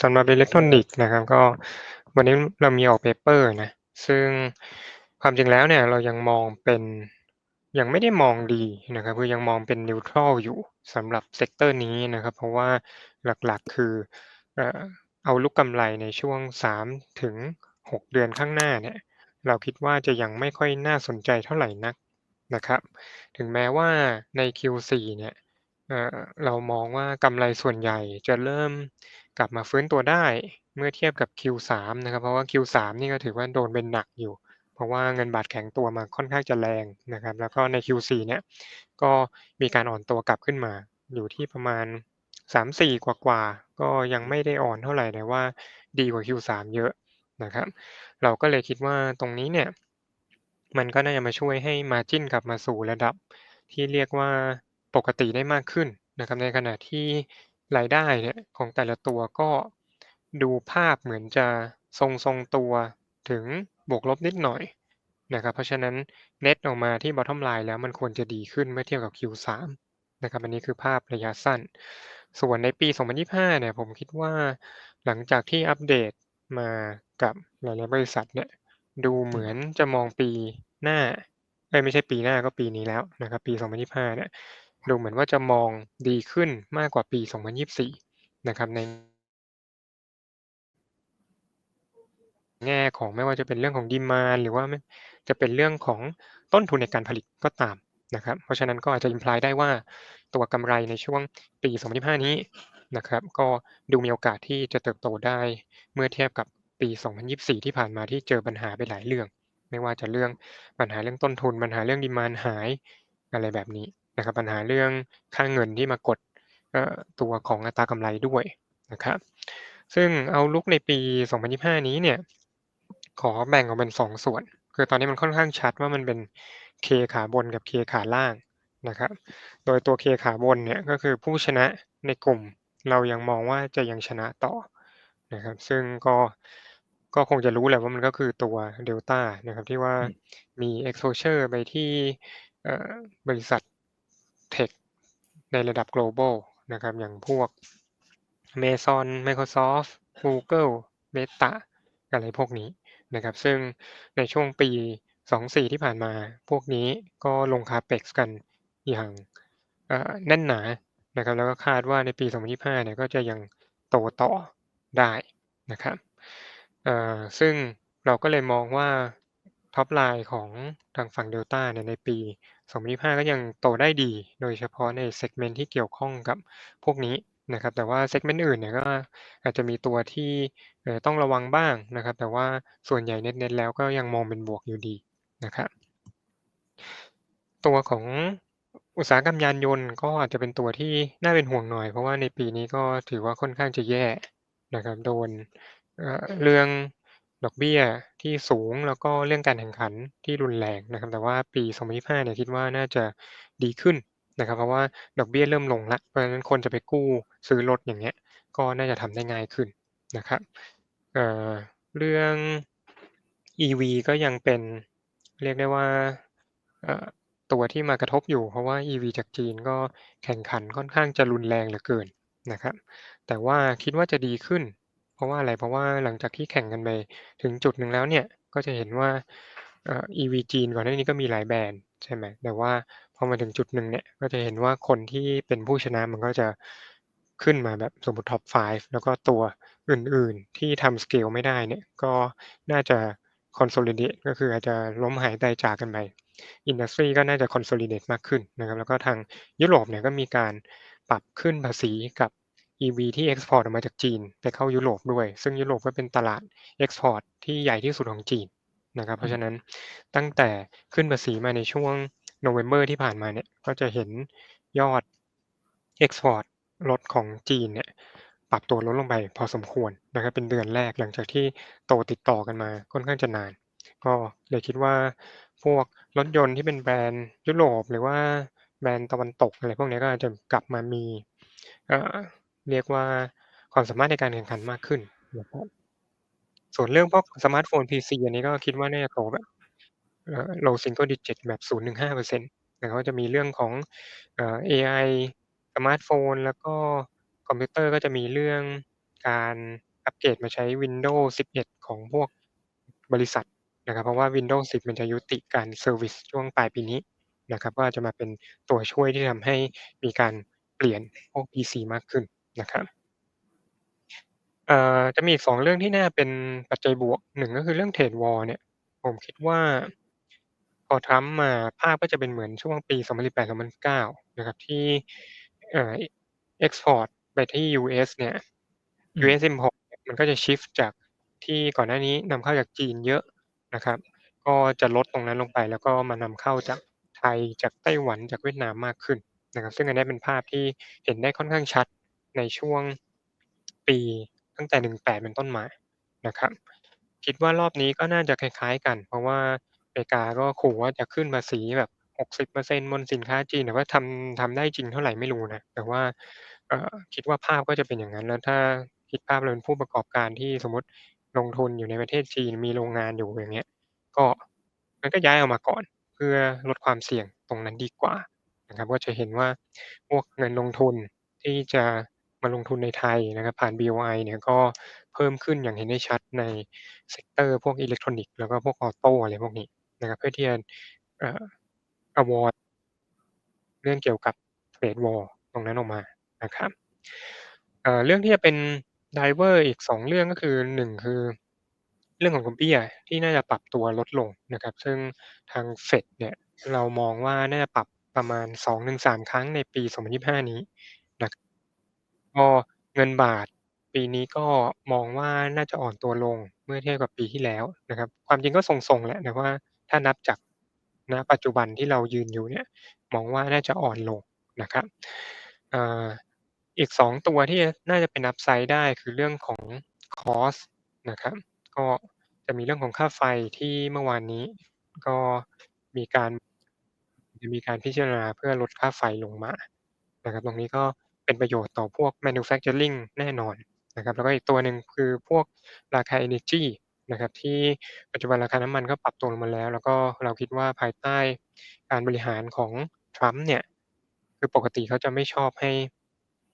สำหรับอิเล็กทรอนิกส์นะครับ ก็วันนี้เรามีออกเปเปอร์นะ ซึ่งความจริงแล้วเนี่ยเรายังมองเป็นยังไม่ได้มองดีนะครับคือยังมองเป็นนิวทรัลอยู่สำหรับเซกเตอร์นี้นะครับ เพราะว่าหลักๆคือเออเอาลุกกำไรในช่วง3-6เดือนข้างหน้าเนี่ย เราคิดว่าจะยังไม่ค่อยน่าสนใจเท่าไหร่นักนะครับ ถึงแม้ว่าใน Q4 เนี่ยเอ่อเรามองว่ากำไรส่วนใหญ่จะเริ่ม กลับมาฟื้นตัวได้เมื่อเทียบกับ Q3 นะครับเพราะว่า Q3 นี่ก็ถือว่าโดนไปหนักอยู่ เพราะว่าเงินบาทแข็งตัวมาค่อนข้างจะแรงนะครับ แล้วก็ใน Q4 เนี่ยก็มีการอ่อนตัวกลับขึ้นมา อยู่ที่ประมาณ 3-4 กว่าๆก็ยังไม่ได้อ่อนเท่าไหร่แต่ว่าดีกว่า Q3 เยอะนะครับ เราก็เลยคิดว่าตรงนี้เนี่ย มันก็น่าจะมาช่วยให้ Margin กลับมาสู่ระดับที่เรียกว่าปกติได้มากขึ้นนะครับในขณะที่ รายได้เนี่ยของแต่ละตัวก็ดูภาพเหมือนจะทรงๆตัวถึงบวกลบนิดหน่อยนะครับ เพราะฉะนั้นเน็ตออกมาที่ Bottom line แล้วมันควรจะดีขึ้นเมื่อเทียบกับ Q3 นะครับอันนี้คือภาพระยะสั้น ส่วนในปี 2025 เนี่ยผมคิดว่าหลังจากที่อัปเดตมากับหลายๆบริษัทเนี่ยดูเหมือนจะมองปีหน้าเอ๊ยไม่ใช่ปีหน้าก็ปีนี้แล้วนะครับปี 2025 เนี่ย ดูเหมือนว่าจะมองดีขึ้นมากกว่าปี 2024 นะครับในแง่ของไม่ว่าจะเป็นเรื่องของ Demand หรือว่าจะเป็นเรื่องของต้นทุนในการผลิตก็ตามนะครับ เพราะฉะนั้นก็อาจจะ imply ได้ว่าตัวกำไรในช่วงปี 2025 นี้นะครับ ก็ดูมีโอกาสที่จะเติบโตได้เมื่อเทียบกับปี 2024 ที่ผ่านมาที่เจอปัญหาไปหลายเรื่อง ไม่ว่าจะเรื่องปัญหาเรื่องต้นทุนปัญหาเรื่อง Demand หายอะไรแบบนี้ นะครับปัญหาเรื่องค่าเงินที่มากดเอ่อตัวของอัตรากำไรด้วยนะครับซึ่ง outlook ในปี 2025 นี้เนี่ยขอแบ่งออกเป็น 2 ส่วน คือตอนนี้มันค่อนข้างชัดว่ามันเป็น K ขาบนกับ K ขาล่างนะครับโดยตัว K ขาบนเนี่ยก็คือผู้ชนะในกลุ่มเรายังมองว่าจะยังชนะต่อนะครับซึ่งก็ก็คงจะรู้แหละว่ามันก็คือตัว Delta นะครับที่ว่ามี exposure ไปที่เอ่อบริษัท เทคในระดับ global นะครับ อย่างพวก Amazon Microsoft Google Meta อะไรพวกนี้นะครับ ซึ่งในช่วงปี 24 ที่ผ่านมา พวกนี้ก็ลง Capex กันอย่างแน่นหนานะครับ แล้วก็คาดว่าในปี 2025 เนี่ยก็จะยังโตต่อได้นะครับซึ่งเราก็เลยมองว่า Top line ของทางฝั่ง Delta เนี่ยในปี 2025 ก็ยังโตได้ดี โดยเฉพาะใน segment ที่เกี่ยวข้องกับพวกนี้นะครับ แต่ว่า segment อื่นเนี่ยก็อาจจะมีตัวที่ต้องระวังบ้างนะครับ แต่ว่าส่วนใหญ่เน็ตๆแล้วก็ยังมองเป็นบวกอยู่ดีนะครับ ตัวของอุตสาหกรรมยานยนต์ก็อาจจะเป็นตัวที่น่าเป็นห่วงหน่อย เพราะว่าในปีนี้ก็ถือว่าค่อนข้างจะแย่นะครับ โดนเอ่อเรื่องดอกเบี้ย ที่สูงแล้วก็เรื่องการแข่งขันที่รุนแรงนะครับ แต่ว่าปี 2025 เนี่ยคิดว่าน่าจะดีขึ้นนะครับ เพราะว่าดอกเบี้ยเริ่มลงล้วเพราะฉะนั้นคนจะไปกู้ซื้อรถอย่างเงี้ย ก็น่าจะทำได้ง่ายขึ้นนะครับเเรื่อง EV ก็ยังเป็นเรียกได้ว่าตัวที่มากระทบอยู่ เพราะว่า EV จากจีนก็แข่งขันค่อนข้างจะรุนแรงเหลือเกินนะครับ แต่ว่าคิดว่าจะดีขึ้น เพราะว่าอะไรเพราะว่าหลังจากที่แข่งกันไปถึงจุดหนึ่งแล้วเนี่ยก็จะเห็นว่าเอ่อ EV จีนก่อนหน้านี้ก็มีหลายแบรนด์ใช่ไหมแต่ว่าพอมาถึงจุดหนึ่งเนี่ยก็จะเห็นว่าคนที่เป็นผู้ชนะมันก็จะขึ้นมาแบบสมมุติ Top 5แล้วก็ตัวอื่นๆที่ทำ scale ไม่ได้เนี่ยก็น่าจะ consolidate ก็คืออาจจะล้มหายตายจากกันไปอินดัสทรีก็น่าจะ consolidate มากขึ้นนะครับแล้วก็ทางยุโรปเนี่ยก็มีการปรับขึ้นภาษีกับ EV ที่ export ออกมาจากจีน ไปเข้ายุโรปด้วย ซึ่งยุโรปก็เป็นตลาด export ที่ใหญ่ที่สุดของจีนนะครับ เพราะฉะนั้นตั้งแต่ขึ้นภาษีมาในช่วง November ที่ผ่านมาเนี่ย ก็จะเห็นยอด export รถของจีนเนี่ยปรับตัวลดลงไปพอสมควรนะครับ เป็นเดือนแรกหลังจากที่โตติดต่อกันมาค่อนข้างจะนาน ก็เลยคิดว่าพวกรถยนต์ที่เป็นแบรนด์ยุโรปหรือว่าแบรนด์ตะวันตกอะไรพวกนี้ก็อาจจะกลับมามี เอ่อเรียกว่าความสามารถในการแข่งขันมากขึ้นนะครับส่วนเรื่องพวกสมาร์ตโฟน PC อันนี้ก็คิดว่าน่าจะโตแบบเอ่อ low single digit แบบ0-5%นะครับก็จะมีเรื่องของเอ่อ AI สมาร์ตโฟน แล้วก็คอมพิวเตอร์ก็จะมีเรื่องการอัปเกรดมาใช้ Windows 11 ของพวกบริษัทนะครับ เพราะว่า Windows 10 มันจะยุติการเซอร์วิซช่วงปลายปีนี้นะครับ ก็อาจจะมาเป็นตัวช่วยที่ทำให้มีการเปลี่ยนพวก PC มากขึ้น นะครับเอ่อจะมีอีก2เรื่องที่น่าเป็นปัจจัยบวก1ก็คือเรื่อง Trade War เนี่ย ผมคิดว่า พอ Trump มาภาพก็จะเป็นเหมือนช่วงปี 2018-2019นะครับ ที่เอ่อ Export ไปที่ US เนี่ยอืม US Import เนี่ยมันก็จะ shift จากที่ก่อนหน้านี้นำเข้าจากจีนเยอะนะครับ ก็จะลดตรงนั้นลงไป แล้วก็มานำเข้าจากไทยจากไต้หวันจากเวียดนามมากขึ้นนะครับ ซึ่งอันเนี้ยเป็นภาพที่เห็นได้ค่อนข้างชัด ในช่วงปีตั้งแต่ 18 เป็นต้นมานะครับ คิดว่ารอบนี้ก็น่าจะคล้ายๆกัน เพราะว่าอเมริกาก็ขู่ว่าจะขึ้นภาษีแบบ 60%บนสินค้าจีนแต่ว่าทำทำได้จริงเท่าไหร่ไม่รู้นะ แต่ว่าคิดว่าภาพก็จะเป็นอย่างงั้น แล้วถ้าคิดภาพเราเป็นผู้ประกอบการที่สมมติลงทุนอยู่ในประเทศจีนมีโรงงานอยู่อย่างเงี้ย ก็งั้นก็ย้ายออกมาก่อนเพื่อลดความเสี่ยงตรงนั้นดีกว่านะครับ ก็จะเห็นว่าพวกเงินลงทุนที่จะ มาลงทุนในไทยนะครับผ่าน BOI เนี่ยก็เพิ่มขึ้นอย่างเห็นได้ชัดในเซกเตอร์พวกอิเล็กทรอนิกส์แล้วก็พวกออโต้อะไรพวกนี้นะครับเพื่อที่จะเอ่อ avoid เรื่องเกี่ยวกับ Trade War ตรงนั้นออกมานะครับเอ่อเรื่องที่จะเป็นไดรเวอร์อีก 2 เรื่องก็คือ 1 คือเรื่องของดอกเบี้ยที่น่าจะปรับตัวลดลงนะครับ ซึ่งทาง Fed เนี่ยเรามองว่าน่าจะปรับประมาณ 2-3 ครั้งในปี 2025 นี้นะ ก็เงินบาทปีนี้ก็มองว่า น่าจะอ่อนตัวลงเมื่อเทียบกับปีที่แล้วนะครับ ความจริงก็ทรง ๆ แหละ แต่ว่าถ้านับจาก ณ ปัจจุบันที่เรายืนอยู่เนี่ย มองว่าน่าจะอ่อนลงนะครับอ่าอีก 2 ตัวที่น่าจะเป็น upside ได้ คือเรื่องของ คอสต์ นะครับ ก็จะมีเรื่องของค่าไฟที่เมื่อวานนี้ก็มีการ จะมีการพิจารณาเพื่อลดค่าไฟลงมานะครับ ตรงนี้ก็ เป็นประโยชน์ต่อพวก manufacturing แน่นอนนะครับแล้วก็อีกตัวหนึ่งคือพวกราคาเอเนอร์จีนะครับที่ปัจจุบันราคาน้ำมันก็ปรับตัวลงมาแล้ว แล้วก็เราคิดว่าภายใต้การบริหารของ Trump เนี่ยคือปกติเขาจะไม่ชอบให้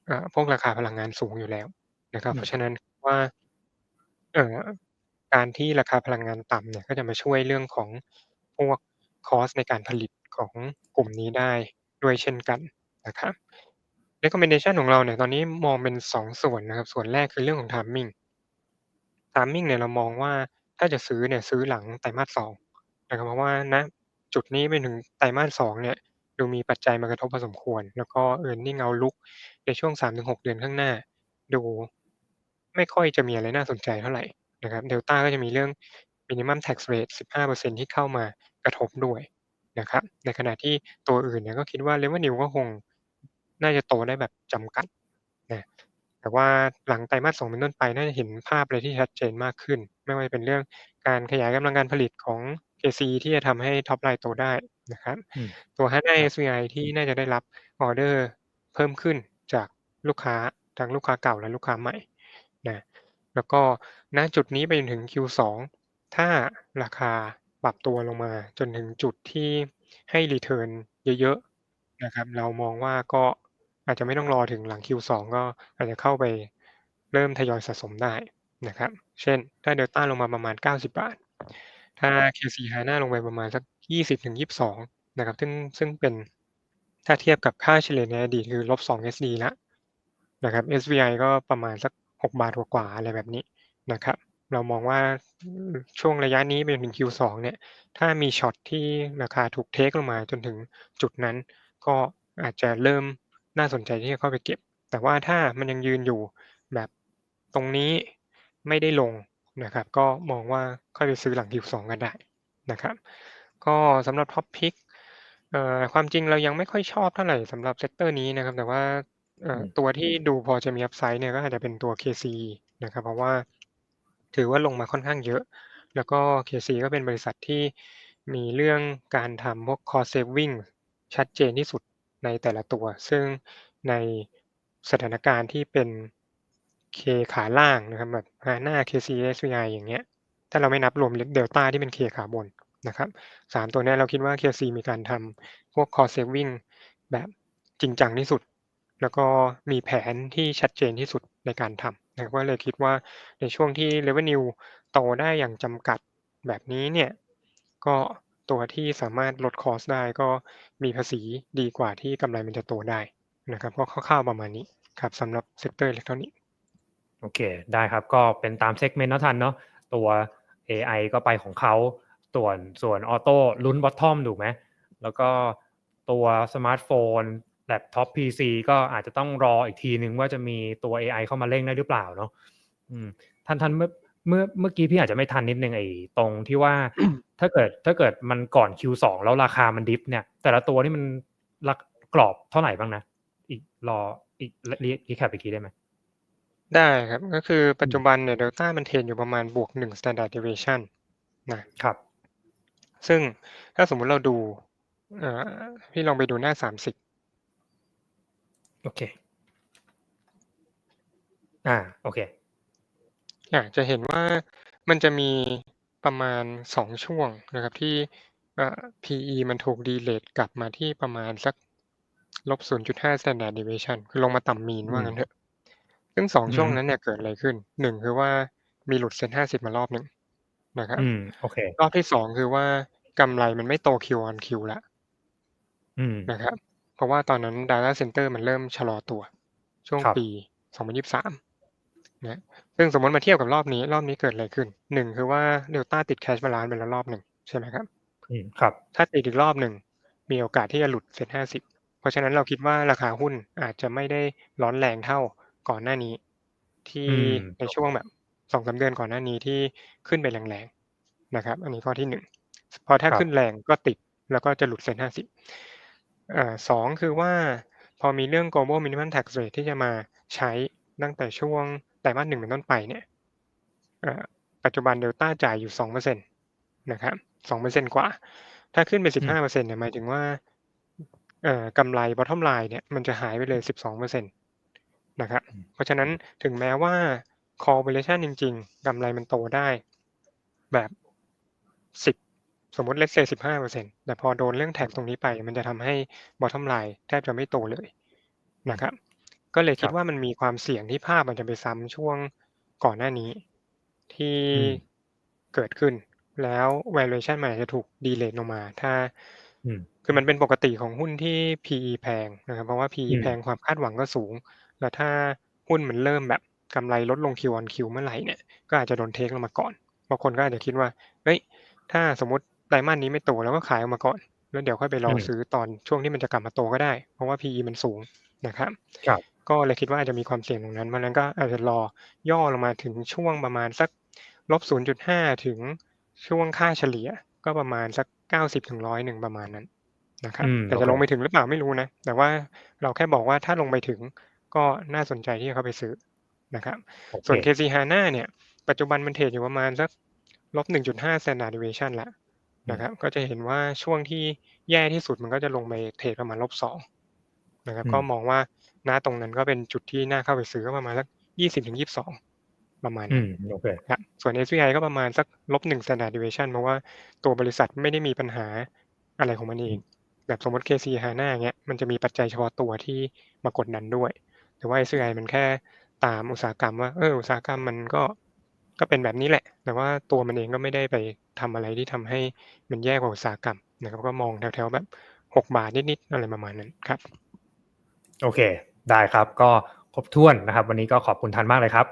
อ่าพวกราคาพลังงานสูงอยู่แล้วนะครับอืเพมราะฉะนั้นว่าเอ่อการที่ราคาพลังงานต่ำเนี่ยก็จะมาช่วยเรื่องของพวกคอสต์ในการผลิตของกลุ่มนี้ได้ด้วยเช่นกันนะครับ recommendation ของเราเนี่ยตอนนี้มองเป็น2ส่วนนะครับ ส่วนแรกคือเรื่องของ timing timing เนี่ยเรามองว่าถ้าจะซื้อเนี่ยซื้อหลังไตรมาส2นะครับเพราะว่าณจุดนี้ไปถึงไตรมาส2เนี่ยดูมีปัจจัยมากระทบพอสมควร แล้วก็ earning outlook ในช่วง 3-6 เดือนข้างหน้า ดูไม่ค่อยจะมีอะไรน่าสนใจเท่าไหร่นะครับเดลต้าก็จะมีเรื่อง minimum tax rate 15%ที่เข้ามากระทบด้วยนะครับในขณะที่ตัวอื่นเนี่ยก็คิดว่า revenue ก็คง น่าจะโตได้แบบจำกัดนะแต่ว่าหลังไตรมาส2เป็นต้นไปน่าจะเห็นภาพอะไรที่ชัดเจนมากขึ้น ไม่ว่าจะเป็นเรื่องการขยายกำลังการผลิตของ KC ที่จะทำให้ top line โตได้นะครับอืมตัว Hana ครับ SVI ที่น่าจะได้รับออร์เดอร์เพิ่มขึ้นจากลูกค้าทั้งลูกค้าเก่าและลูกค้าใหม่นะแล้วก็ณจุดนี้ไปจนถึง Q2 ถ้าราคาปรับตัวลงมาจนถึงจุดที่ให้รีเทิร์นเยอะๆนะครับ เรามองว่าก็ อาจจะไม่ต้องรอถึงหลัง Q2 ก็อาจจะเข้าไปเริ่มทยอยสะสมได้นะครับ เช่น ถ้าเดลต้าลงมาประมาณ 90 บาท ถ้า KC Hana ลงไปประมาณสัก 20-22 นะครับ ซึ่งซึ่งเป็นถ้าเทียบกับค่าเฉลี่ยในอดีตคือลบ -2 SD ล้วนะครับ SVI ก็ประมาณสัก 6 บาทกว่าๆอะไรแบบนี้นะครับ เรามองว่าช่วงระยะนี้ไปจนถึง Q2 เนี่ย ถ้ามีช็อตที่ราคาถูกเทกลงมาจนถึงจุดนั้น ก็อาจจะเริ่ม น่าสนใจที่จะเข้าไปเก็บ แต่ว่าถ้ามันยังยืนอยู่แบบตรงนี้ไม่ได้ลงนะครับ ก็มองว่าค่อยไปซื้อหลัง Q2 ก็ได้นะครับ ก็สำหรับ Top Pick เอ่อความจริงเรายังไม่ค่อยชอบเท่าไรสำหรับเซกเตอร์นี้นะครับ แต่ว่าเอ่อือมตัวที่ดูพอจะมี upside เนี่ยก็อาจจะเป็นตัว KC นะครับ เพราะว่าถือว่าลงมาค่อนข้างเยอะ แล้วก็ KC ก็เป็นบริษัทที่มีเรื่องการทำพวก cost saving ชัดเจนที่สุด ในแต่ละตัว ซึ่งในสถานการณ์ที่เป็น K ขาล่างนะครับแบบ Hana KC SVI อย่างเงี้ย ถ้าเราไม่นับรวมลเดลต้าที่เป็น K ขาบนนะครับ3ตัวนี้เราคิดว่า KC มีการทำพวก cost saving แบบจริงจังที่สุด แล้วก็มีแผนที่ชัดเจนที่สุดในการทำนะครับก็เลยคิดว่าในช่วงที่ revenue โตได้อย่างจำกัดแบบนี้เนี่ย ก็ ตัวที่สามารถลดคอสได้ก็มีภาษีดีกว่าที่กำไรมันจะโตได้นะครับก็คร่าวๆประมาณนี้ครับสำหรับเซกเตอร์อิเล็กทรอนิกส์โอเคได้ครับก็เป็นตามเซกเมนต์นะทันเนาะตัว AI ก็ไปของเขาส่วนส่วนออโต้ลุ้นบอททอมถูกไหมแล้วก็ตัวสมาร์ทโฟนแล็ปท็อป PC ก็อาจจะต้องรออีกทีนึงว่าจะมีตัว AI เข้ามาเร่งได้หรือเปล่าเนาะอืมทันทัน เมื่อเมื่อเมื่อกี้พี่อาจจะไม่ทันนิดนึงไอ้ตรงที่ว่า ถ้าเกิดถ้าเกิดมันก่อน Q2 แล้วราคามันดิฟเนี่ย แต่ละตัวนี่มันรักกรอบเท่าไหร่บ้างนะ อีกรออีกรีรีแคปอีกทีได้ไหมได้ครับ ก็คือปัจจุบันเนี่ยเดลต้ามันเทรนอยู่ประมาณบวกหนึ่ง standard deviation นะครับ ซึ่งถ้าสมมุติเราดูเอ่อพี่ลองไปดูหน้าสามสิบโอเค อ่า โอเค อะจะเห็นว่ามันจะมีประมาณสองช่วงนะครับที่เอ่อ PE มันถูกดีเลทกลับมาที่ประมาณสักลบ 0.5 standard deviation คือลงมาต่ำมีนอืมว่างั้นเถอะ ซึ่งสองอือฮึช่วงนั้นเนี่ยเกิดอะไรขึ้น หนึ่งคือว่ามีหลุดเซ็นห้าสิบมารอบหนึ่งนะครับอืมโอเค รอบที่สองคือว่ากำไรมันไม่โต Q on Q แล้วอืมนะครับ เพราะว่าตอนนั้น Data Center มันเริ่มชะลอตัว ช่วงครับปี 2023 นะซึ่งสมมติมาเทียบกับรอบนี้ รอบนี้เกิดอะไรขึ้นหนึ่งคือว่า Delta ติด Cash Balance ไปแล้วรอบหนึ่งใช่ไหมครับอืมครับ ถ้าติดอีกรอบหนึ่งมีโอกาสที่จะหลุดเซ็นห้าสิบเพราะฉะนั้นเราคิดว่าราคาหุ้นอาจจะไม่ได้ร้อนแรงเท่าก่อนหน้านี้ ที่อืมในช่วงแบบสองสาเดือนก่อนหน้านี้ที่ขึ้นไปแรงๆนะครับ อันนี้ข้อที่หนึ่งพอถ้าครับขึ้นแรงก็ติดแล้วก็จะหลุดเซ็นห้าสิบอ่าสองคือว่าพอมีเรื่อง global minimum tax rate ที่จะมาใช้ตั้งแต่ช่วงไตรมาสหนึ่งเป็นต้นไปเนี่ยอ่าปัจจุบันเดลต้าจ่ายอยู่สองเปอร์เซ็นตนะครับสองเปอร์เซ็นกว่า ถ้าขึ้นไปสิบห้าเปอร์เซ็นเนี่ยหมายถึงว่าเอ่อกำไร bottom line เนี่ยมันจะหายไปเลยสิบสองเปอร์เซ็นตนะครับอืมเพราะฉะนั้นถึงแม้ว่า correlation จริง ๆกำไรมันโตได้แบบสิบสมมติ let's say สิบห้าเปอร์เซ็นแต่พอโดนเรื่องแท็กตรงนี้ไป มันจะทำให้ bottom line แทบจะไม่โตเลยนะครับ ก็เลยคิคดรับว่ามันมีความเสี่ยงที่ภาพมันจะไปซ้ำช่วงก่อนหน้านี้ ที่อืมเกิดขึ้น แล้ว valuation มันอาจจะถูกดีเลทลงมา ถ้าอืมคือมันเป็นปกติของหุ้นที่ PE แพงนะครับ เพราะว่า PE อืมแพงความคาดหวังก็สูง แล้วถ้าหุ้นมันเริ่มแบบกำไรลดลง Q on Q เมื่อไหร่เนี่ย ก็อาจจะโดนเทคลงมาก่อน บางคนก็อาจจะคิดว่า เฮ้ย ถ้าสมมติไตรมาสนี้ไม่โตแล้วก็ขายออกมาก่อน แล้วเดี๋ยวค่อยไปรออืมซื้อตอนช่วงที่มันจะกลับมาโตก็ได้ เพราะว่า PE มันสูงนะครับ ครับ ก็เลยคิดว่าอาจจะมีความเสี่ยงตรงนั้นเพราะฉะนั้นก็อาจจะรอย่อลงมาถึงช่วงประมาณสักลบ0.5 ถึงช่วงค่าเฉลี่ย ก็ประมาณสัก 90ถึง100หนึ่งประมาณนั้นนะครับอืมแต่โอจะเคลงไปถึงหรือเปล่าไม่รู้นะ แต่ว่าเราแค่บอกว่าถ้าลงไปถึงก็น่าสนใจที่จะเข้าไปซื้อนะครับโอเคส่วน KC HANA เนี่ย ปัจจุบันมันเทรดอยู่ประมาณสักลบ1.5 standard deviation ละนะครับ ก็จะเห็นว่าช่วงที่แย่ที่สุดมันก็จะลงไปเทรดประมาณลบสองนะครับอืมก็มองว่า ณตรงนั้นก็เป็นจุดที่น่าเข้าไปซื้อก็ประมาณสัก20ถึง22ประมาณอืนั้นมโอเคครับส่วน SVI ก็ประมาณสักลบหนึ่ง standard deviation เพราะว่าตัวบริษัทไม่ได้มีปัญหาอะไรของมันเอง แบบสมมติ KC HANA เงี้ยมันจะมีปัจจัยเฉพาะตัวที่มากดดันด้วย แต่ว่า SVI มันแค่ตามอุตสาหกรรมว่าเอออุตสาหกรรมมันก็ก็เป็นแบบนี้แหละ แต่ว่าตัวมันเองก็ไม่ได้ไปทำอะไรที่ทำให้มันแย่กว่าอุตสาหกรรมนะครับก็มองแถวๆแบบหกบาทนิดๆอะไรประมาณนั้นครับ โอเค ได้ครับ ก็ครบถ้วนนะครับ วันนี้ก็ขอบคุณทันมากเลยครับ